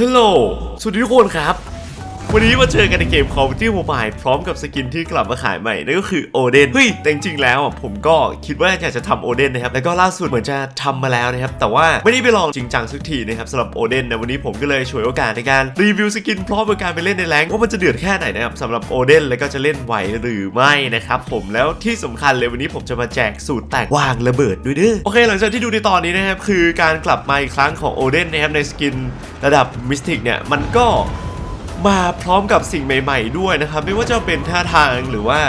ฮัลโหลสวัสดีทุกคนครับ วันนี้มาเจอกันในเกม Call of Duty Mobile พร้อมกับสกินที่กลับมาขายใหม่นั่นก็คือโอเดนเฮ้ยแต่จริงๆแล้วผมก็คิดว่าอยากจะทำโอเดนนะครับแล้วก็ล่าสุดเหมือนจะทำมาแล้วนะครับแต่ว่าไม่ได้ไปลองจริงจังสักทีนะครับสำหรับโอเดนนะวันนี้ผมก็เลยฉวยโอกาสในการรีวิวสกินพร้อมกับการไปเล่นในแรงว่ามันจะเดือดแค่ไหนนะครับสำหรับโอเดนแล้วก็จะเล่นไหวหรือไม่นะครับผมแล้วที่สำคัญเลยวันนี้ผมจะมาแจกสูตรแตกวางระเบิดด้วยเด้อโอเค หลังจากที่ดูในตอนนี้นะครับคือการกลับมาอีกครั้งของโอเดนนะครับในสกินระดับมิสติกเนี่ยมันก็ มาพร้อมกับสิ่งใหม่ ๆ ด้วยนะครับ ไม่ว่าจะเป็นท่าทางหรือว่า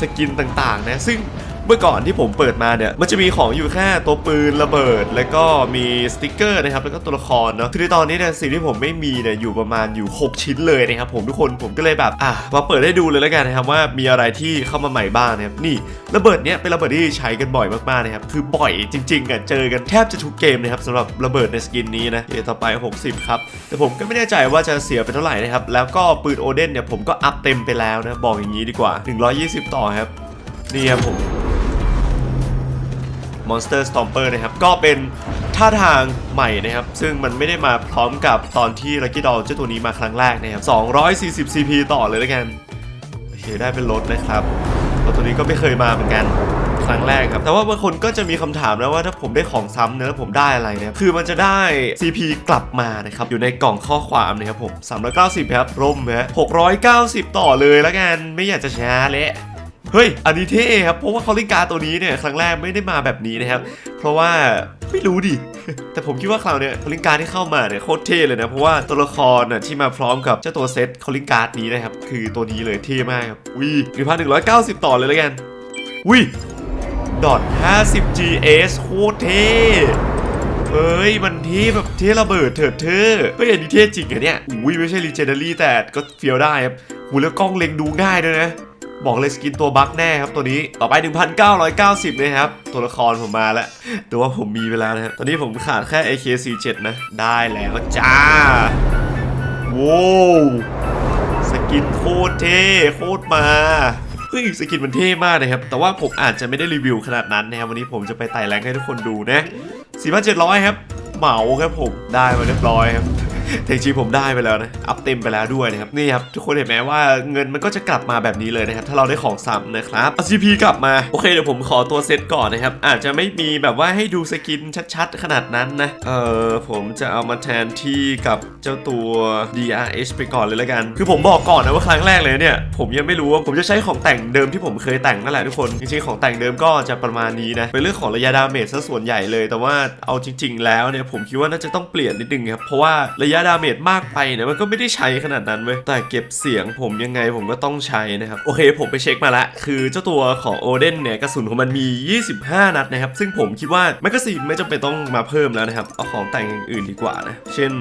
สกินต่างๆนะซึ่ง เมื่อก่อนที่ผมเปิดมาเนี่ยมันจะมีของอยู่แค่ตัวปืนระเบิด แล้วก็มีสติกเกอร์นะครับแล้วก็ตัวละครเนาะคือในตอนนี้เนี่ยสิ่งที่ผมไม่มีเนี่ยอยู่ประมาณอยู่ 6 ชิ้นเลยนะครับผมทุกคนผมก็เลยแบบอะมาเปิดให้ดูเลยแล้วกันนะครับว่ามีอะไรที่เข้ามาใหม่บ้างนะครับนี่ระเบิดเนี้ยเป็นระเบิดที่ใช้กันบ่อยมากๆนะครับคือบ่อยจริงๆอะเจอกันแทบจะทุกเกมนะครับสำหรับระเบิดในสกินนี้นะเดี๋ยวต่อไป 60 ครับ แต่ผมก็ไม่แน่ใจว่าจะเสียไปเท่าไหร่นะครับแล้วก็ปืนโอเดนเนี่ยผมก็อัพเต็มไปแล้วนะบอกอย่างนี้ดีกว่า 120 ต่อครับนี่ครับผม Monster Stomper นะครับ ก็เป็นท่าทางใหม่นะครับ ซึ่งมันไม่ได้มาพร้อมกับตอนที่ Lucky Doll เจ้าตัวนี้มาครั้งแรกนะครับ240 CP ต่อเลยแล้วกัน โอเค ได้เป็นรถนะครับรถตัวนี้ก็ไม่เคยมาเหมือนกันครั้งแรกครับ แต่ว่าบางคนก็จะมีคำถามนะว่าถ้าผมได้ของซ้ำเนี่ยแล้วผมได้อะไรเนี่ยคือมันจะได้ CP กลับมานะครับ อยู่ในกล่องข้อความนะครับผม390ครับร่มฮะ690 ต่อเลยแล้วกัน ไม่อยากจะช้าเละ เฮ้ย อันนี้เท่ครับ เพราะว่าคอลิการ์ตัวนี้เนี่ยครั้งแรกไม่ได้มาแบบนี้นะครับ เพราะว่าไม่รู้ดิ แต่ผมคิดว่าคราวเนี้ยคอลิการ์ที่เข้ามาเนี่ยโคตรเท่เลยนะ เพราะว่าตัวละครน่ะที่มาพร้อมกับเจ้าตัวเซตคอลิการ์ดนี้นะครับ คือตัวนี้เลยเท่มากครับวิหนึ่งพันหนึ่งร้อยเก้าสิบต่อเลยแล้วกันวิดอท50 GS โคตรเท่เฮ้ย มันเท่แบบเท่ระเบิดเถิดเธอเฮ้ยอันนี้เท่จริงอะเนี่ยอุ้ยไม่ใช่ Legendary แต่ก็เฟียวได้ครับหูแล้วกล้องเล็งดูง่ายด้วยนะ บอกเลยสกินตัวบั๊กแน่ครับตัวนี้ต่อไป 1,990นะครับ ตัวละครผมมาแล้วแต่ว่าผมมีไปแล้วนะครับตอนนี้ผมขาดแค่ AK47 นะ ได้แล้วจ้าว้าวสกินโคตรเท่โคตรมาเฮ้ยสกินมันเท่มากนะครับ แต่ว่าผมอาจจะไม่ได้รีวิวขนาดนั้นนะครับ วันนี้ผมจะไปไต่แรงให้ทุกคนดูนะ 4,700 ครับ เหมาครับผมได้มาเรียบร้อยครับ แต่จริงผมได้ไปแล้วนะ อัพเต็มไปแล้วด้วยนะครับ นี่ครับ ทุกคนเห็นไหมว่าเงินมันก็จะกลับมาแบบนี้เลยนะครับ ถ้าเราได้ของซ้ำนะครับเอา CP กลับมา โอเคเดี๋ยวผมขอตัวเซตก่อนนะครับ อาจจะไม่มีแบบว่าให้ดูสกินชัดๆ ขนาดนั้นนะ เออผมจะเอามาแทนที่กับเจ้าตัว DRH ไปก่อนเลยแล้วกัน คือผมบอกก่อนนะว่าครั้งแรกเลยเนี่ย ผมยังไม่รู้ว่าผมจะใช้ของแต่งเดิมที่ผมเคยแต่งนั่นแหละทุกคน จริงๆของแต่งเดิมก็จะประมาณนี้นะ เป็นเรื่องของระยะดาเมจซะส่วนใหญ่เลย แต่ว่าเอาจริง ๆ แล้วเนี่ยผมคิดว่าน่าจะต้องเปลี่ยนนิดนึงครับ เพราะว่าระยะดาเมจมากไปเนี่ยมันก็ไม่ได้ใช้ขนาดนั้นเว้ยแต่เก็บเสียงผมยังไงผมก็ต้องใช้นะครับ โอเคผมไปเช็คมาละ คือเจ้าตัวของโอเดนเนี่ยกระสุนของมันมี 25 นัดนะครับ ซึ่งผมคิดว่าแมกกาซีนไม่จำเป็นต้องมาเพิ่มแล้วนะครับ เอาของแต่งอย่างอื่นดีกว่านะ เช่น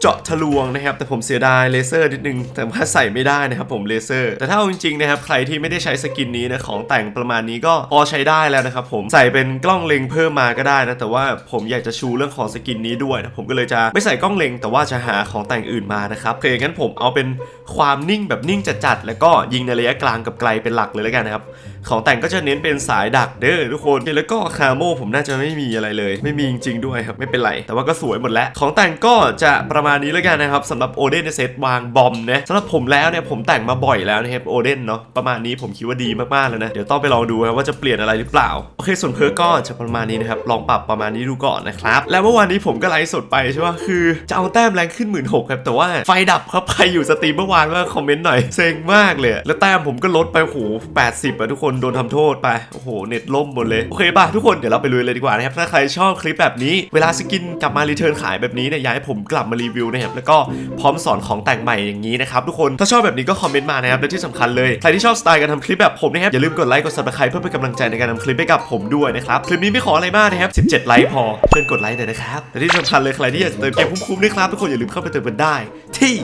เจาะทะลวงนะครับ แต่ผมเสียดายเลเซอร์นิดนึง แต่ว่าใส่ไม่ได้นะครับผมเลเซอร์ แต่ถ้าเอาจริงๆนะครับใครที่ไม่ได้ใช้สกินนี้นะของแต่งประมาณนี้ก็พอใช้ได้แล้วนะครับผมใส่เป็นกล้องเล็งเพิ่มมาก็ได้นะแต่ว่าผมอยากจะชูเรื่องของสกินนี้ด้วยนะผมก็เลยจะไม่ใส่กล้องเล็ง แต่ว่าจะหาของแต่งอื่นมานะครับโอเคงั้นผมเอาเป็นความนิ่งแบบนิ่งจัดๆแล้วก็ยิงในระยะกลางกับไกลเป็นหลักเลยแล้วกันนะครับ ของแต่งก็จะเน้นเป็นสายดักเด้อทุกคนแล้วก็คาโมผมน่าจะไม่มีอะไรเลย ไม่มีจริงๆด้วยครับไม่เป็นไร แต่ว่าก็สวยหมดแล้ว ของแต่งก็จะประมาณนี้แล้วกันนะครับสำหรับโอเดนในเซตวางบอมนะสำหรับผมแล้วเนี่ยผมแต่งมาบ่อยแล้วนะครับโอเดนเนาะประมาณนี้ผมคิดว่าดีมากๆแล้วนะเดี๋ยวต้องไปลองดูครับว่าจะเปลี่ยนอะไรหรือเปล่าโอเคส่วนเพิร์กก็จะประมาณนี้นะครับลองปรับประมาณนี้ดูก่อนนะครับแล้วเมื่อวานนี้ผมก็ไลฟ์สดไปใช่ป่ะคือจะเอาแต้มแรงขึ้นหมื่นหกครับแต่ว่าไฟดับครับใครอยู่สตรีมเมื่อวานว่าคอมเมนต์หน่อยเซ็งมากเลย แล้วแต้มผมก็ลดไปโอ้โห80อะทุกคนโดนทำโทษไปโอ้โหเน็ตล่มหมดเลยโอเคป่ะทุกคนเดี๋ยวเราไปลุยเลยดีกว่านะครับถ้าใครชอบคลิปแบบนี้เวลาสกินกลับมารีเทิร์นขายแบบนี้เนี่ยอยากให้ผมกลับมารีวิวนะครับแล้วก็พร้อมสอนของแต่งใหม่อย่างนี้นะครับทุกคนถ้าชอบแบบนี้ก็คอมเมนต์มานะครับและที่สำคัญเลยใครที่ชอบสไตล์การทำคลิปแบบผมนะครับอย่าลืมกดไลค์กด subscribe เพื่อเป็นกำลังใจในการทำคลิปให้กับผมด้วยนะครับคลิปนี้ไม่ขออะไรมากนะครับ 17 ไลค์พอเชิญกดไลค์หน่อยนะครับและที่สำคัญเลยใครที่อยากจะเติมเกมคุ้มๆด้วยครับ ทุกคนอย่าลืมเข้าไปเติมกันได้ ที่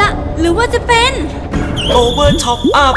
ละหรือว่าจะเป็น Over Top Up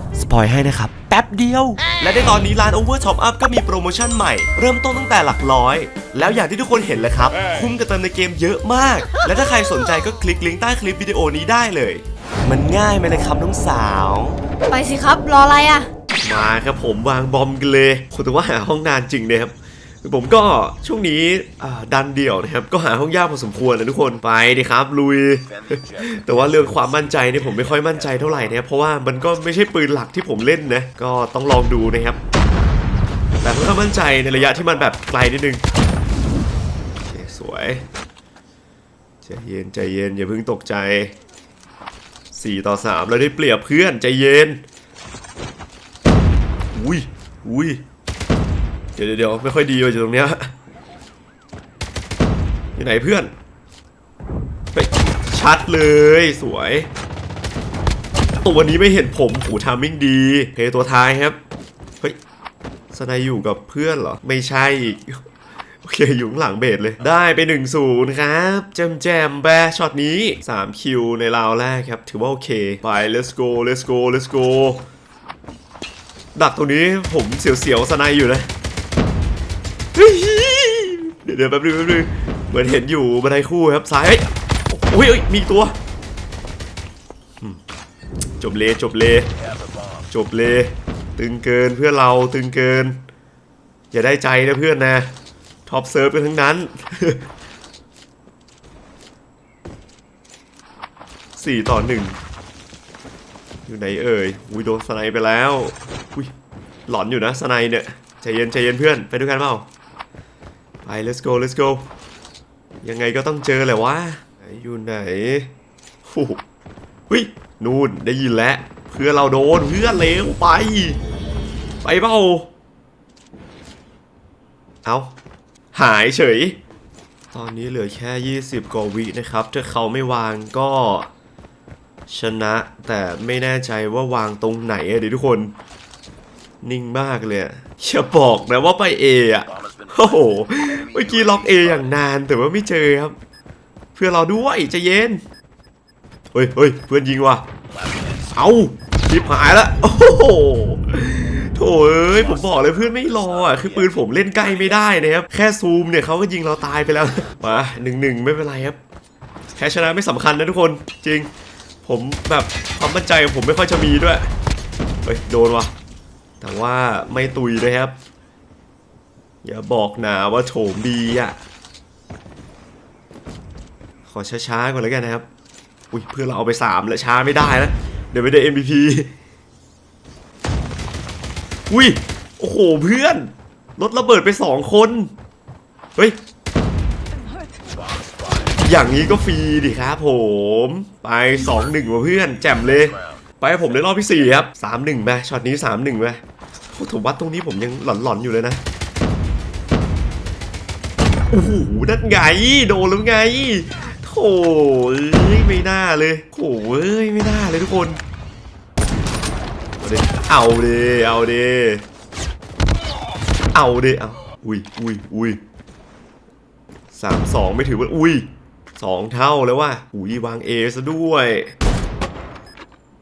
สปอยให้นะครับ แป๊บเดียว และในตอนนี้ร้าน Over Top Up ก็มีโปรโมชั่นใหม่ เริ่มต้นตั้งแต่หลักร้อย แล้วอย่างที่ทุกคนเห็นเลยครับ คุ้มกับเติมในเกมเยอะมาก และถ้าใครสนใจก็คลิกลิงก์ใต้คลิปวิดีโอนี้ได้เลย มันง่ายไหมเลยครับน้องสาว ไปสิครับ รออะไรอะ มาครับผมวางบอมกันเลยคุณแต่ว่าหาห้องนานจริงนะครับ ผมก็ช่วงนี้ดันเดี่ยวนะครับ ก็หาห้องยากพอสมควรนะทุกคนไปดิครับ ลุย แต่ว่าเรื่องความมั่นใจเนี่ยผมไม่ค่อยมั่นใจเท่าไหร่นะครับเพราะว่ามันก็ไม่ใช่ปืนหลักที่ผมเล่นนะก็ต้องลองดูนะครับ แต่ผมก็มั่นใจในระยะที่มันแบบไกลนิดนึงโอเคสวยใจเย็นใจเย็นอย่าเพิ่งตกใจ 4 ต่อ3แล้วได้เปรียบเพื่อนใจเย็นอุ้ยอุ้ย เดี๋ยวเดี๋ยวไม่ค่อยดีเลยอยู่ตรงเนี้ยอยู่ไหนเพื่อนไปชัดเลยสวย ตัวนี้ไม่เห็นผมหูทามมิ่งดี เพย์ตัวท้ายครับ เฮ้ยสนด์อยู่กับเพื่อนเหรอ ไม่ใช่อีกโอเคอยู่ข้างหลังเบสเลย ได้ไป1นศูนย์ครับ แจมแจมแบช็อตนี้ 3 คิวในราวแรกครับ ถือว่าโอเค ไป let's go let's go let's go ดักตรงนี้ผมเสียวๆสนด์อยู่นะเฮ้ย ดี๋ยวเดี๋ยวแป๊บนึงแป๊บนึงเหมือนเห็นอยู่บันไดคู่ครับซ้ายเฮ้ยโอ้ยเอ้ยมีตัวจบเลจบเลจบเลตึงเกินเพื่อนเราตึงเกิน อย่าได้ใจนะเพื่อนนะท็อปเซิร์ฟกันทั้งนั้นสี่ต่อหนึ่งอยู่ไหนเอ่ยอุ้ยโดนสไนไปแล้วอุ้ยหลอนอยู่นะสไนเนี่ยใจเย็นใจเย็นเพื่อนไปด้วยกันเปล่า let's go let's go ยังไงก็ต้องเจอแหละวะไหนอยู่ไหนโอ้หเฮ้ยนู่นได้ยินแล้วเพื่อเราโดนเพื่อเลวไป ไปเปล่าเอาหายเฉย ตอนนี้เหลือแค่ 20กว่าวินะครับ ถ้าเขาไม่วางก็ชนะ แต่ไม่แน่ใจว่าวางตรงไหนอะดิทุกคน นิ่งมากเลยอย่าบอกนะว่าไป A อะ โอ้โห เมื่อกี้ล็อก A อย่างนานแต่ว่าไม่เจอครับ เพื่อนเราด้วยใจะเย็น เฮ้ยเฮ้ยเพื่อนยิงว่ะ เอาชิบหายละโอ้โหโถเอ้ยผมบอกเลยเพื่อนไม่รออะคือปืนผมเล่นใกล้ไม่ได้นะครับ แค่ซูมเนี่ยเขาก็ยิงเราตายไปแล้ว มาหนึ่งหนึ่งไม่เป็นไรครับแพ้ชนะไม่สำคัญนะทุกคนจริง ผมแบบความมั่นใจของผมไม่ค่อยจะมีด้วย เฮ้ยโดนว่ะ แต่ว่าไม่ตุยนะครับ อย่าบอกนะว่าโถมดีอะ ขอช้าๆก่อนแล้วกันนะครับ อุ้ยเพื่อเราเอาไปสามแล้วช้าไม่ได้นะ เดี๋ยวไม่ได้ MVP อุ้ย โอ้โหเพื่อนรถระเบิดไปสองคน เฮ้ย อย่างนี้ก็ฟรีดิครับผม ไปสองหนึ่งว่ะเพื่อน แจ่มเลย ไปผมในรอบที่สี่ครับสามหนึ่งไปช็อตนี้สามหนึ่งไปโอ้โถวัดตรงนี้ผมยังหลอนๆอยู่เลยนะ โอ้โหนั่นไง โดนแล้วไงโถเอ้ยไม่น่าเลยโถเอ้ยไม่น่าเลยทุกคนเอาดิเอาดิเอาดิเอาอุ้ยอุ้ยอุ้ยสามสองไม่ถือว่าอุ้ยสองเท่าแล้วว่ะอุ้ยวางเอซะด้วย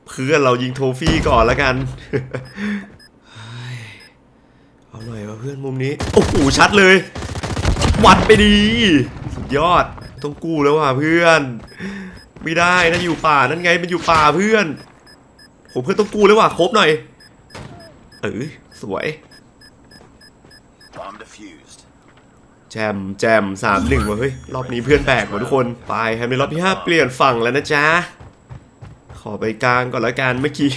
เพื่อนเรายิงโทฟี่ก่อนแล้วกันเฮ้ยเอาหน่อยว่าเพื่อนมุมนี้ โอ้โหชัดเลย วัดไปดี สุดยอด ต้องกู้แล้วว่ะเพื่อน ไม่ได้นะอยู่ป่านั่นไงมันอยู่ป่าเพื่อนผมเพื่อนต้องกู้แล้วว่ะครบหน่อยเออสวย Bomb defused. แจมแจมสามหนึ่งว่ะเฮ้ยรอบนี้เพื่อนแบกว่ะทุกคนไปครับในรอบที่ห้าเปลี่ยนฝั่งแล้วนะจ๊ะขอไปกลางก่อนละกันเมื่อกี้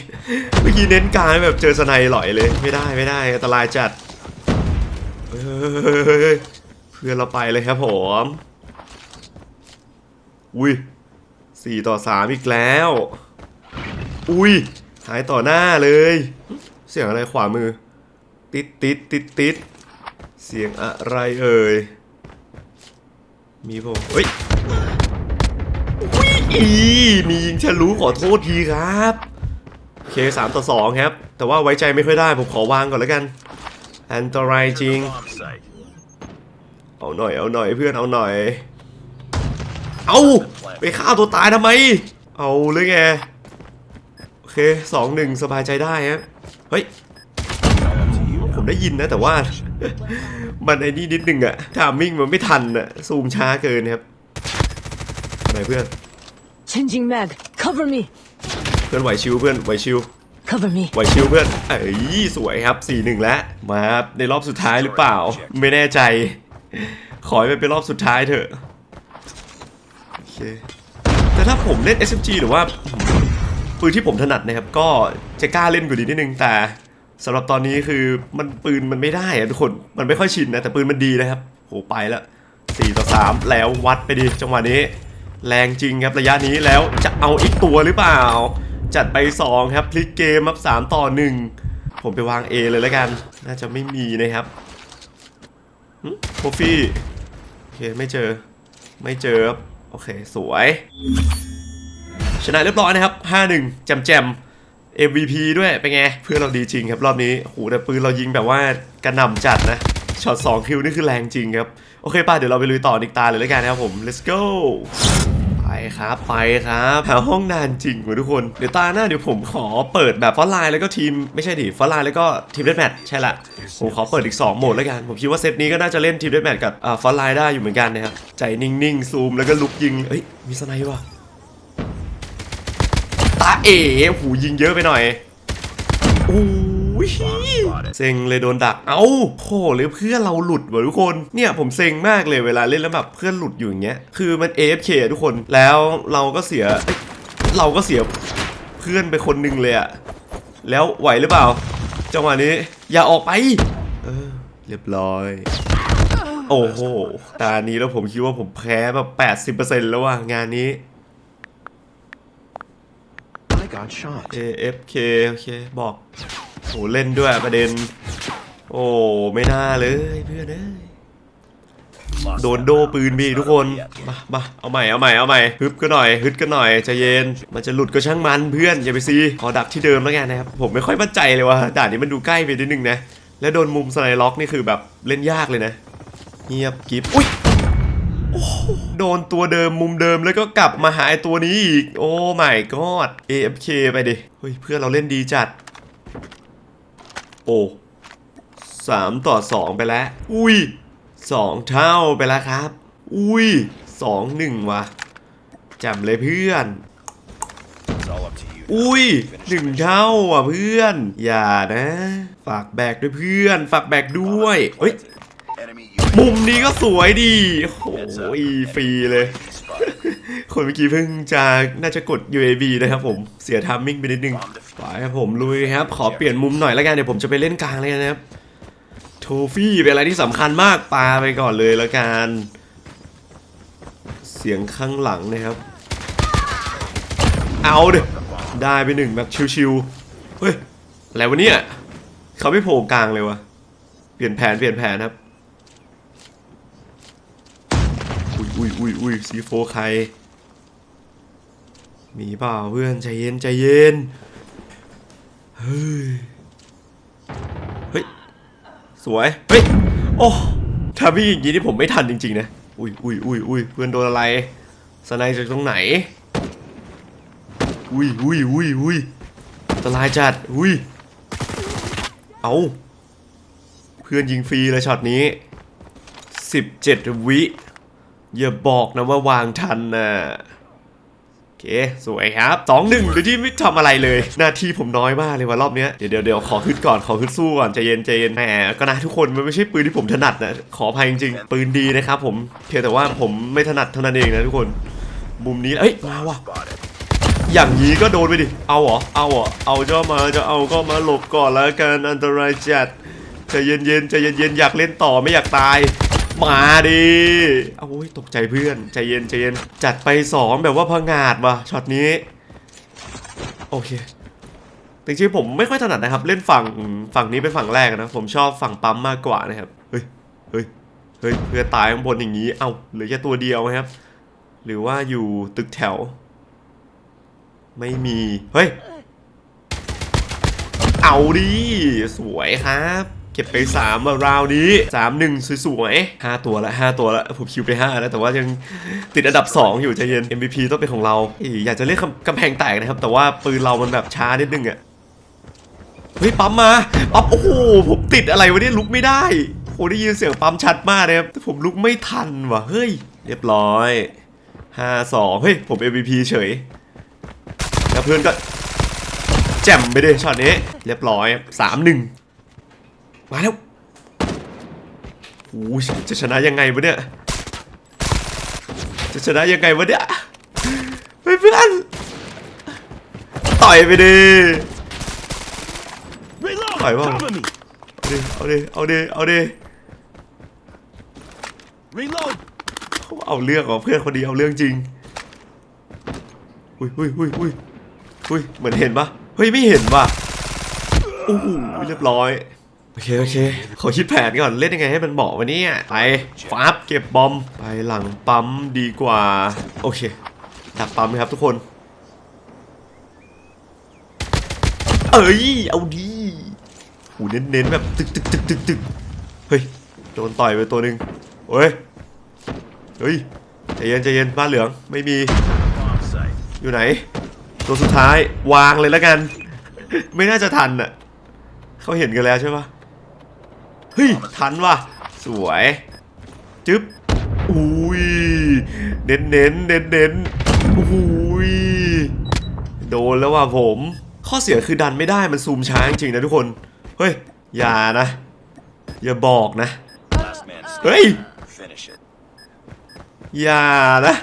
เมื่อกี้เน้นกลางแบบเจอสไนหลอยเลย ไม่ได้ไม่ได้อันตรายจัดเฮ้ย เพื่อนเราไปเลยครับผม อุ้ยสี่ต่อสามอีกแล้ว อุ้ยหายต่อหน้าเลย เสียงอะไรขวามือ ติดติดติดติดเสียงอะไรเอ่ย มีผมเฮ้ยอุ้ยอีมียิงฉลุขอโทษทีครับโอเคสามต่อสองครับ แต่ว่าไว้ใจไม่ค่อยได้ ผมขอวางก่อนแล้วกัน อันตรายจริง เอาหน่อยเอาหน่อยเพื่อนเอาหน่อย เอาไปฆ่าตัวตายทำไม เอาเลยไงโอเคสองหนึ่งสบายใจได้ฮะเฮ้ยผมได้ยินนะแต่ว่า มันไอ้นี่นิดนึงอะทามมิ่งมันไม่ทันอะซูมช้าเกินครับไหนเพื่อน Changing mag. Cover me. เพื่อนไหวชิวเพื่อนไหวชิว Cover me. ไหวชิวเพื่อนเอ้ยสวยครับ4-1แล้วมาในรอบสุดท้ายหรือเปล่า ไม่แน่ใจ ขอให้มันเป็นรอบสุดท้ายเถอะ โอเค แต่ถ้าผมเล่น SMG หรือว่าปืนที่ผมถนัดนะครับ ก็จะกล้าเล่นกว่านี้นิดนึง แต่สำหรับตอนนี้คือมันปืนมันไม่ได้อะทุกคน มันไม่ค่อยชินนะ แต่ปืนมันดีนะครับ โหไปละ4ต่อ3แล้ววัดไปดิจังหวะนี้ แรงจริงครับระยะนี้แล้วจะเอาอีกตัวหรือเปล่า จัดไป 2 ครับพลิกเกมครับ3ต่อ1ผมไปวาง A เลยแล้วกัน น่าจะไม่มีนะครับ โคฟี่ โอเค ไม่เจอ ไม่เจอครับโอเค สวย ชนะเรียบร้อยนะครับ 5-1 แจมแจม MVP ด้วย เป็นไง เพื่อนเราดีจริงครับ รอบนี้โหแต่ปืนเรายิงแบบว่ากระหน่ำจัดนะ ช็อต 2 คิวนี่คือแรงจริงครับ โอเค ป่ะ เดี๋ยวเราไปลุยต่ออีกตาเลยแล้วกันนะครับผม let's go ครับไปครับหาห้องนานจริงว่ะทุกคนเดี๋ยวตาหน้าเดี๋ยวผมขอเปิดแบบฟอนไลน์แล้วก็ทีมไม่ใช่ดิฟอนไลน์แล้วก็ทีมเดดแมทใช่ละผมขอเปิดอีก 2 โหมดแล้วกัน ผมคิดว่าเซตนี้ก็น่าจะเล่นทีมเดดแมทกับอ่าฟอนไลน์ได้อยู่เหมือนกันนะครับใจนิ่งๆซูมแล้วก็ลุกยิงเอ้ยมีสไนด์ว่ะตาเอ๋หูยิงเยอะไปหน่อยอู้ย เซ็งเลยโดนดัก เอ้าโหเลยเพื่อนเราหลุดว่ะทุกคน เนี่ยผมเซ็งมากเลยเวลาเล่นแล้วแบบเพื่อนหลุดอยู่อย่างเงี้ย คือมัน AFK อะทุกคน แล้วเราก็เสียเอ้ยเราก็เสียเพื่อนไปคนหนึ่งเลยอะแล้วไหวหรือเปล่า จังหวะนี้ อย่าออกไป เออ เรียบร้อย โอ้โห ตานี้แล้วผมคิดว่าผมแพ้แบบ 80%แล้วว่ะงานนี้ I got shot. AFK โอเค บอก โหเล่นด้วยประเด็น โอ้ไม่น่าเลยเพื่อนเอ้ยโดนโดปืนบีทุกคนมามาเอาใหม่เอาใหม่เอาใหม่ฮึบก็หน่อยฮึดก็หน่อยใจเย็น มันจะหลุดก็ช่างมันเพื่อนอย่าไปซีขอดักที่เดิมแล้วกันนะครับผมไม่ค่อยมั่นใจเลยว่าด่านนี้มันดูใกล้ไปนิดนึงนะและโดนมุมสไลด์ล็อกนี่คือแบบเล่นยากเลยนะเงียบกิฟอุ้ยโดนตัวเดิมมุมเดิมแล้วก็กลับมาหาไอตัวนี้อีก โอ้ my god AFK ไปดิเฮ้ยเพื่อนเราเล่นดีจัด โอ้สามต่อสองไปแล้ว อุ้ยสองเท่าไปแล้วครับ อุ้ยสองหนึ่งว่ะจำเลยเพื่อน อุ้ยหนึ่งเท่าอะเพื่อน อย่านะ ฝากแบกด้วยเพื่อน ฝากแบกด้วยเฮ้ยมุมนี้ก็สวยดีโอ้โหฟรีเลย คนเมื่อกี้เพิ่งจะน่าจะกด UAV นะครับผม เสียทามมิ่งไปนิดนึงไปครับผมลุยครับ ขอเปลี่ยนมุมหน่อยแล้วกันเดี๋ยวผมจะไปเล่นกลางเลยนะครับโทฟี่เป็นอะไรที่สำคัญมากปาไปก่อนเลยแล้วกันเสียงข้างหลังนะครับ เอาเดยได้ไปหนึ่งแบบชิวๆ เฮ้ย อะไรวะเนี่ยเขาไม่โผล่กลางเลยวะเปลี่ยนแผนเปลี่ยนแผนครับ อุ้ยอุ้ยอุ้ยอุ้ยซีโฟใคร มีเปล่าเพื่อนใจเย็นใจเย็น เฮ้ย เฮ้ย สวย เฮ้ย โอ้ถ้าพี่อย่างนี้นี่ผมไม่ทันจริงๆนะ อุ้ยอุ้ยอุ้ยอุ้ยเพื่อนโดนอะไรสไนจากตรงไหน อุ้ยอุ้ยอุ้ยอุ้ยอันตรายจัด อุ้ย เอาเพื่อนยิงฟรีเลยช็อตนี้ 17 วิ อย่าบอกนะว่าวางทันนะโอ เค สวยครับสองหนึ่งโดยที่ไม่ทำอะไรเลย หน้าที่ผมน้อยมากเลยว่ารอบเนี้ยเดี๋ยวเดี๋ยวเดี๋ยวขอฮึดก่อนขอฮึดสู้ก่อนใจเย็นใจเย็นแหมก็นะทุกคนมันไม่ใช่ปืนที่ผมถนัดนะขออภัยจริงๆปืนดีนะครับผมเพียงแต่ว่าผมไม่ถนัดเท่านั้นเองนะทุกคน มุมนี้เอ้ยมาว่ะอย่างนี้ก็โดนไปดิ เอาเหรอ เอาเหรอ เอาเจ้ามาจะเอาก็มาหลบก่อนแล้วกันอันตรายจัดใจเย็นๆใจเย็นๆอยากเล่นต่อไม่อยากตาย มาดิเอาโอ้ยตกใจเพื่อนใจเย็นใจเย็นจัดไปสองแบบว่าพังงาดว่ะช็อตนี้ โอเคจริงๆผมไม่ค่อยถนัดนะครับ เล่นฝั่งฝั่งนี้เป็นฝั่งแรกนะ ผมชอบฝั่งปั๊มมากกว่านะครับ เฮ้ยเฮ้ยเฮ้ยเพื่อตายข้างบนอย่างนี้ เอาเหลือแค่ตัวเดียวนะครับ หรือว่าอยู่ตึกแถว ไม่มี เฮ้ย เอาดิ สวยครับ เก็บไป3มาราวนี้ 3 1สวยๆ5ตัวละ 5 ตัวละ ผมคิวไป 5 แล้ว แต่ว่ายังติดอันดับ 2 อยู่ใจเย็น MVP ต้องเป็นของเราอีอยากจะเรียกกำกำแพงแตกนะครับ แต่ว่าปืนเรามันแบบช้านิดนึงอะเฮ้ยปั๊มมาปั๊มโอ้โหผมติดอะไรวะเนี่ยลุกไม่ได้โหได้ยินเสียงปั๊มชัดมากเลยครับแต่ผมลุกไม่ทันว่ะเฮ้ยเรียบร้อยห้าสองเฮ้ยผม MVP เฉยแล้วเพื่อนก็แจ่มไปเลยช็อตนี้ เรียบร้อยสา มหนึ่งมาแล้วโอ้ยจะชนะยังไงวะเนี่ย จะชนะยังไงวะเนี่ยเฮ้ยเพื่อนต่อยไปดิ Reload! Phải không? Cover me! เอาดิเอาดิเอาดิ Reload! เอาดิเอาเรื่องของเพื่อนคนนี้เอาเรื่องจริงอุ้ยอุ้ยอุ้ยอุ้ยอุ้ยเหมือนเห็นปะเฮ้ยไม่เห็นว่ะโอ้โหเรียบร้อย โอเค โอเค ขอคิดแผนก่อนเล่นยังไงให้มันเหมาะวันนี้ไปฟับเก็บบอมไปหลังปั๊มดีกว่า โอเค ดักปั๊มครับทุกคน เอ้ย เอาดีหูเน้นๆแบบตึกตึกตึกตึกตึกเฮ้ย โดนต่อยไปตัวหนึ่งเฮ้ย เฮ้ย ใจเย็นใจเย็นบ้านเหลืองไม่มี อยู่ไหน ตัวสุดท้ายวางเลยแล้วกัน ไม่น่าจะทันอะเขาเห็นกันแล้วใช่ปะ เฮ้ย ทันว่ะ สวยจึ๊บอุ้ยเน้นเน้นเน้นเน้นอุ้ยโดนแล้วว่ะผม ข้อเสียคือดันไม่ได้มันซูมช้าจริงนะทุกคน เฮ้ย อย่านะ อย่าบอกนะ เฮ้ย อย่านะ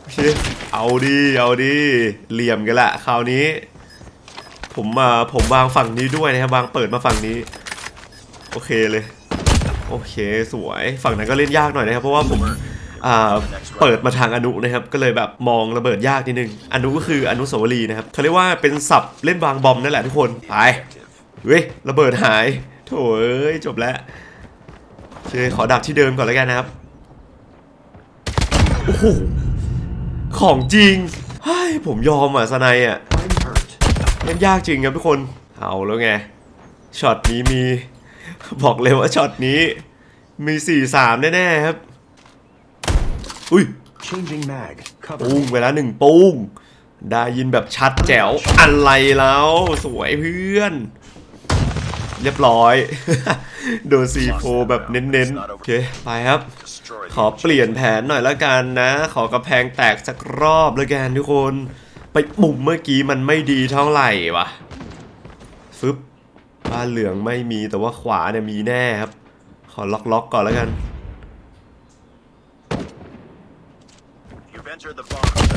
โอเคเอาดีเอาดีเหลี่ยมกันละคราวนี้ ผมมาผมวางฝั่งนี้ด้วยนะครับวางเปิดมาฝั่งนี้ โอเคเลย โอเคสวยฝั่งนั้นก็เล่นยากหน่อยนะครับ เพราะว่าผมเปิดมาทางอนุนะครับ ก็เลยแบบมองระเบิดยากนิดนึง อนุก็คืออนุสาวรีย์นะครับเขาเรียกว่าเป็นศัพท์เล่นวางบอมนั่นแหละทุกคนไปเฮ้ยระเบิดหาย โถเอ้ยจบแล้วโอเคขอดักที่เดิมก่อนแล้วกันนะครับโอ้โหของจริงเฮ้ยผมยอมอะสไนอะเล่นยากจริงครับทุกคนเอาแล้วไงช็อตนี้มี บอกเลยว่าช็อตนี้มี4-3แน่ๆครับ อุ้ย Changing mag. Cover ปุ้งเวลาหนึ่งปุ้ง ได้ยินแบบชัดแจ๋วอะไรแล้ว สวยเพื่อน เรียบร้อย โดนซีโฟแบบเน้นๆ โอเค ไปครับ Destroy ขอเปลี่ยนแผนหน่อยละกันนะ ขอกระแพงแตกสักรอบแล้วกันทุกคน ไปมุมเมื่อกี้มันไม่ดีเท่าไหร่วะฟึบ บ้านเหลืองไม่มีแต่ว่าขวาเนี่ยมีแน่ครับ ขอล็อกล็อกก่อนแล้วกัน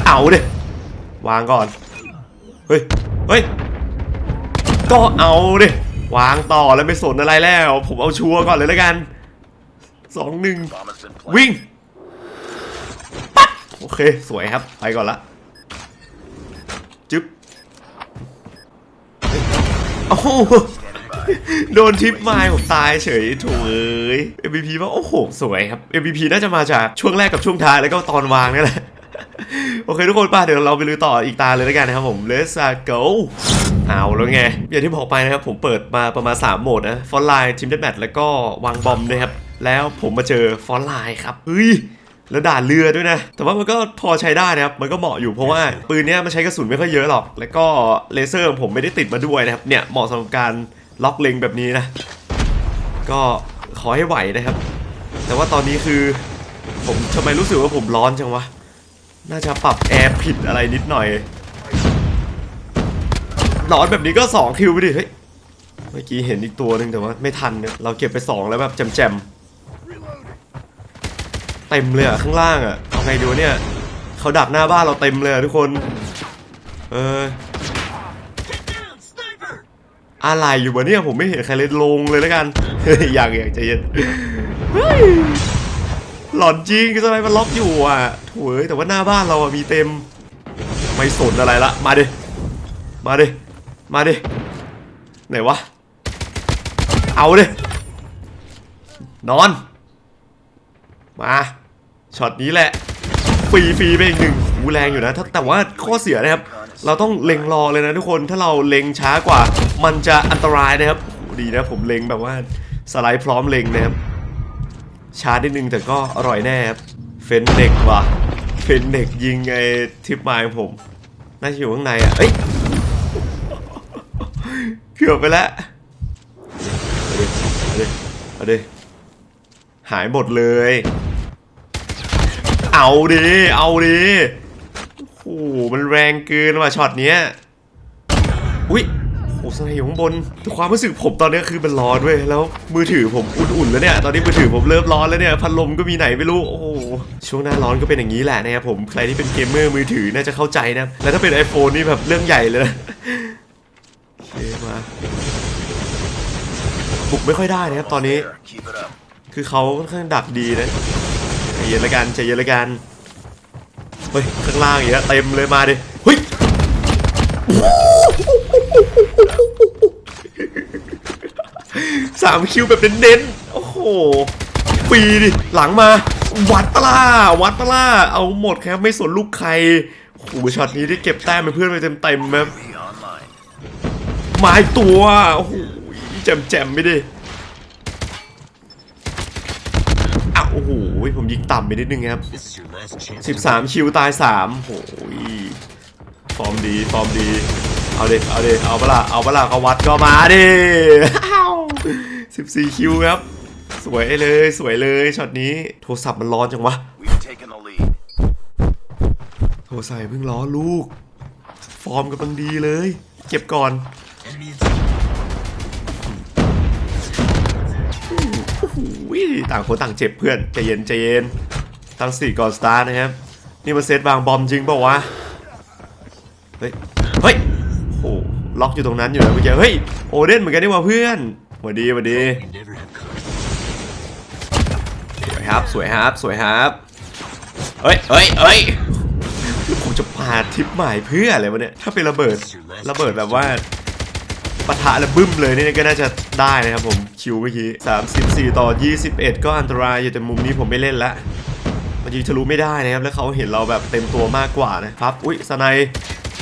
เอาเดวางก่อน เฮ้ย เฮ้ย ก็เอาเดวางต่อแล้วไม่สนอะไรแล้ว ผมเอาชัวร์ก่อนเลยแล้วกันสองหนึ่งวิ่งปั๊บโอเค สวยครับ ไปก่อนละจึ๊บโอ้ โดนทิปไมล์ผมตายเฉยถูเอ้ย MVP ว่าโอ้โห สวยครับ MVP น่าจะมาจากช่วงแรกกับช่วงท้ายแล้วก็ตอนวางนี่แหละ โอเคทุกคนป่ะเดี๋ยวเราไปลุยต่ออีกตาเลยแล้วกันนะครับผม Let's go เอาแล้วไง อย่างที่บอกไปนะครับ ผมเปิดมาประมาณ 3 โหมดนะฟอนไลน์ทีมเดนแมทแล้วก็วางบอมนะครับ แล้วผมมาเจอฟอนไลน์ครับเฮ้ยแล้วด่านเรือด้วยนะ แต่ว่ามันก็พอใช้ได้นะครับ มันก็เหมาะอยู่เพราะว่าปืนเนี้ยมันใช้กระสุนไม่ค่อยเยอะหรอก แล้วก็เลเซอร์ผมไม่ได้ติดมาด้วยนะครับ เนี่ยเหมาะสำหรับการ ล็อกเล็งแบบนี้นะ ก็ขอให้ไหวนะครับ แต่ว่าตอนนี้คือผมทำไมรู้สึกว่าผมร้อนจังวะ น่าจะปรับแอร์ผิดอะไรนิดหน่อย ร้อนแบบนี้ก็ 2 คิวไปดิ เฮ้ย เมื่อกี้เห็นอีกตัวหนึ่งแต่ว่าไม่ทันเนี่ยเราเก็บไป 2 แล้วแบบแจมๆ เต็มเลยอะข้างล่างอะเอาไงดีวะเนี่ย เขาดักหน้าบ้านเราเต็มเลยทุกคน เออ อะไรอยู่วะเนี่ยผมไม่เห็นใครเลยลงเลยแล้วกัน อยากอยากใจเย็นเฮ้ยหลอนจริงคือทำไมมันล็อกอยู่อะโถ่เอ้ยแต่ว่าหน้าบ้านเราอะมีเต็ม ไม่สนอะไรละ มาดิ มาดิ มาดิ ไหนวะ เอาดิ นอน มา ช็อตนี้แหละฟรีฟรีไปอีกหนึ่งหู แรงอยู่นะแต่ว่าข้อเสียนะครับ เราต้องเล็งรอเลยนะทุกคนถ้าเราเล็งช้ากว่า มันจะอันตรายนะครับดีนะผมเล็งแบบว่าสไลด์พร้อมเล็งนะครับช้านิดนึงแต่ก็อร่อยแน่ครับเฟนเด็กว่ะเฟนเด็กยิงไอ้ทิปไมล์ผม น่าจะอยู่ข้างในอะเอ้ยเกือบไปแล้วเอาดิเอาดิเอาดิหายหมดเลย เอาดิ เอาดิ มันแรงเกินว่ะช็อตเนี้ย อุ้ยโอ้สไนอยู่ข้างบนแต่ความรู้สึกผมตอนนี้คือมันร้อนเว้ยแล้วมือถือผมอุ่นๆแล้วเนี่ย ตอนนี้มือถือผมเริ่มร้อนแล้วเนี่ย พัดลมก็มีไหนไม่รู้ โอ้โหช่วงหน้าร้อนก็เป็นอย่างนี้แหละนะครับผม ใครที่เป็นเกมเมอร์มือถือน่าจะเข้าใจนะ แล้วถ้าเป็น iPhone นี่แบบเรื่องใหญ่เลยนะโอเคมาบุกไม่ค่อยได้นะครับตอนนี้ คือเขาค่อนข้างดักดีนะใจเย็นละกันใจเย็นละกัน เฮ้ยข้างล่างอย่างเงี้ยเต็มเลยมาดิเฮ้ยสามคิวแบบเน้นๆ โอ้โหฟีดิหลังมาวัดปะล่าวัดปะล่าเอาหมดครับไม่สนลูกใครโอ้โหช็อตนี้ได้เก็บแต้มเป็นเพื่อนไปเต็มๆครับ Be online. ไม้ตัวโอ้โหแจมแจมๆไม่ดิอ้าวโอ้โหผมยิงต่ำไปนิดนึงครับ This is your last chance. 13 คิวตาย3โอ้ยฟอร์มดีฟอร์มดี เอาเด็เอาเด็เอาเปะล่าเอาเปะล่าเขาวัดก็มาดิอ้าว14 คิวครับ สวยเลยสวยเลยช็อตนี้โทรศัพท์มันร้อนจังวะ We've taken the lead. โทรศัพท์เพิ่งร้อนลูก ฟอร์มกำลังดีเลย เก็บก่อนิต่างคนต่างเจ็บเพื่อนใจเย็นใจเย็นตั้งสี่ก่อนสตาร์นะครับ นี่มาเซตวางบอมจริงเปล่าวะ เฮ้ย เฮ้ยโอ้ล็อกอยู่ตรงนั้นอยู่แล้วเมื่อกี้ เฮ้ย โอเดนเหมือนกันนี่ว่าเพื่อนสวัสดีสวัสดี สวยครับ สวยครับ สวยครับ เฮ้ยเฮ้ยเฮ้ยผมจะพาทิปใหมายเพื่ออะไรวะเนี่ย ถ้าเป็นระเบิด ระเบิดแบบว่า ปะทะแล้วบึ้มเลยนี่ก็น่าจะได้นะครับผมคิวเมื่อกี้34 ต่อ 21 ก็อันตรายอยู่แต่มุมนี้ผมไม่เล่นละมันยิงทะลุไม่ได้นะครับแล้วเขาเห็นเราแบบเต็มตัวมากกว่านะครับอุ้ยสไน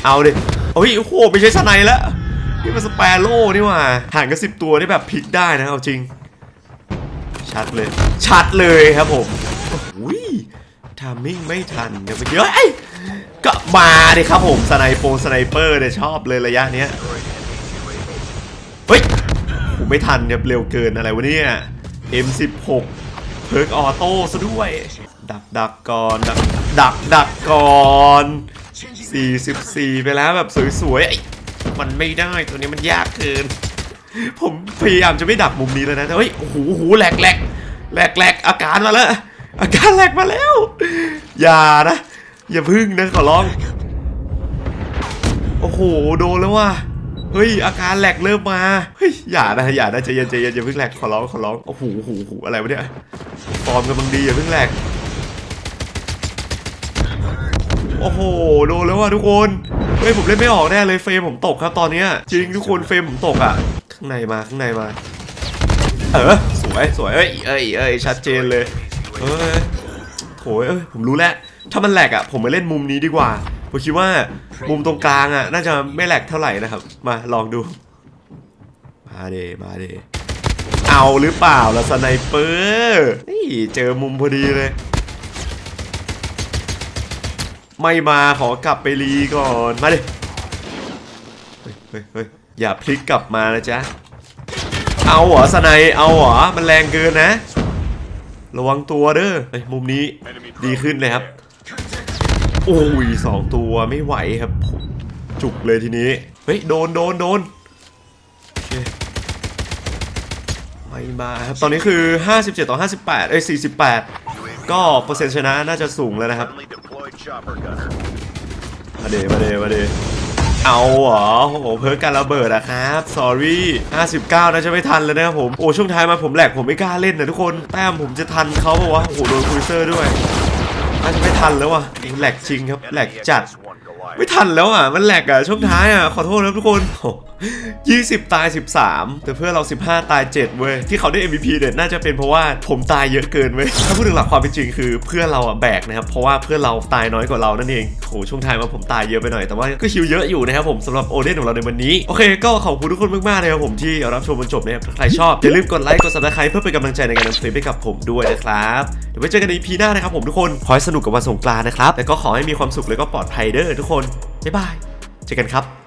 เอาดิเฮ้ยโอ้โหไม่ใช่สไนแล้วนี่มันสเปโร่นี่หว่าห่างกันสิบตัวนี่แบบพลิกได้นะเอาจริง ชัดเลย ชัดเลยครับผมอุ้ยทามมิ่งไม่ทันเดี๋ยวไปเยอะเอ้ก็มาดิครับผมสไนโปสไนเปอร์เนี่ยชอบเลยระยะเนี้ย ผมไม่ทันเนี่ยเร็วเกินอะไรวะเนี่ย M16 เพิร์กออโต้ซะด้วย ดักดักก่อน ดักดักดักก่อน 44 ไปแล้วแบบสวยๆมันไม่ได้ตัวนี้มันยากเกิน ผมพยายามจะไม่ดักมุมนี้เลยนะแต่เฮ้ยโอ้โหโอ้โหแหลกแหลกแหลกแหลกอาการมาแล้วอาการแหลกมาแล้ว อย่านะ อย่าพึ่งนะขอร้อง โอ้โห โดนแล้วว่ะ เฮ้ยอาการแหลกเริ่มมา เฮ้ยอย่านะอย่านะใจเย็นใจเย็นอย่าเพิ่งแหลกขอร้องขอร้องโอ้โหโอ้โหโอ้โหอะไรวะเนี่ยฟอร์มกำลังดีอย่าเพิ่งแหลกโอ้โหโดนแล้วว่ะทุกคนเฮ้ยผมเล่นไม่ออกแน่เลยเฟรมผมตกครับตอนเนี้ยจริงทุกคนเฟรมผมตกอะ ข้างในมาข้างในมา เออสวยสวยเอ้ยเอ้ยเอ้ยชัดเจนเลยเอ้ยโถยเอ้ยผมรู้แล้วถ้ามันแหลกอะผมมาเล่นมุมนี้ดีกว่า ผมคิดว่ามุมตรงกลางอะ น่าจะไม่แหลกเท่าไหร่นะครับ มาลองดู มาเดมาเดเอาหรือเปล่าล่ะสไนเปอร์นี่เจอมุมพอดีเลย ไม่มาขอกลับไปรีก่อน มาดิเฮ้ยเฮ้ยเฮ้ยอย่าพลิกกลับมานะจ๊ะ เอาเหรอสไนเอาเหรอมันแรงเกินนะ ระวังตัวเด้อเฮ้มุมนี้ดีขึ้นเลยครับ โอ้ยสองตัวไม่ไหวครับ จุกเลยทีนี้ เฮ้ย โดนโดนโดนไม่มาครับตอนนี้คือ 57 ต่อ 58 เอ้ย 48 ก็เปอร์เซ็นต์ชนะน่าจะสูงแล้วนะครับมาเดมาเดมาเดเอาเหรอโอ้โหเพิร์การระเบิดอะครับ sorry 59นะจะไม่ทันเลยนะครับผม โอ้ช่วงท้ายมาผมแหลกผมไม่กล้าเล่นนะทุกคน แต้มผมจะทันเขาปะวะ โอ้โหโดนคุยเซอร์ด้วย น่าจะไม่ทันแล้ววะแหลกจริงครับแหลกจัด ไม่ทันแล้วอะ มันแหลกอะช่วงท้ายอะ ขอโทษนะทุกคน โอ้ยี่สิบตาย 13 แต่เพื่อนเรา 15 ตาย 7 เว้ย ที่เขาได้ MVP เด็ดน่าจะเป็นเพราะว่าผมตายเยอะเกินเว้ย ถ้าพูดถึงหลักความเป็นจริงคือเพื่อนเราอะแบกนะครับ เพราะว่าเพื่อนเราตายน้อยกว่าเรานั่นเองโหช่วงท้ายมาผมตายเยอะไปหน่อย แต่ว่าก็คิวเยอะอยู่นะครับผมสำหรับโอเดนของเราในวันนี้ โอเค ก็ขอบคุณทุกคนมากๆนะครับผมที่รับชมจนจบนะครับใครชอบอย่าลืมกดไลค์กด subscribe เพื่อเป็นกำลังใจในการทำคลิปให้กับผมด้วยนะครับเดี๋ยวไว้เจอกันใน EP หน้านะครับผมทุกคนขอให้สนุกกับวันสงกรานต์นะครับแล้วก็ขอให้มีความสุขแล้วก็ปลอดภัยเด้อทุกคนบ๊ายบายเจอกันครับ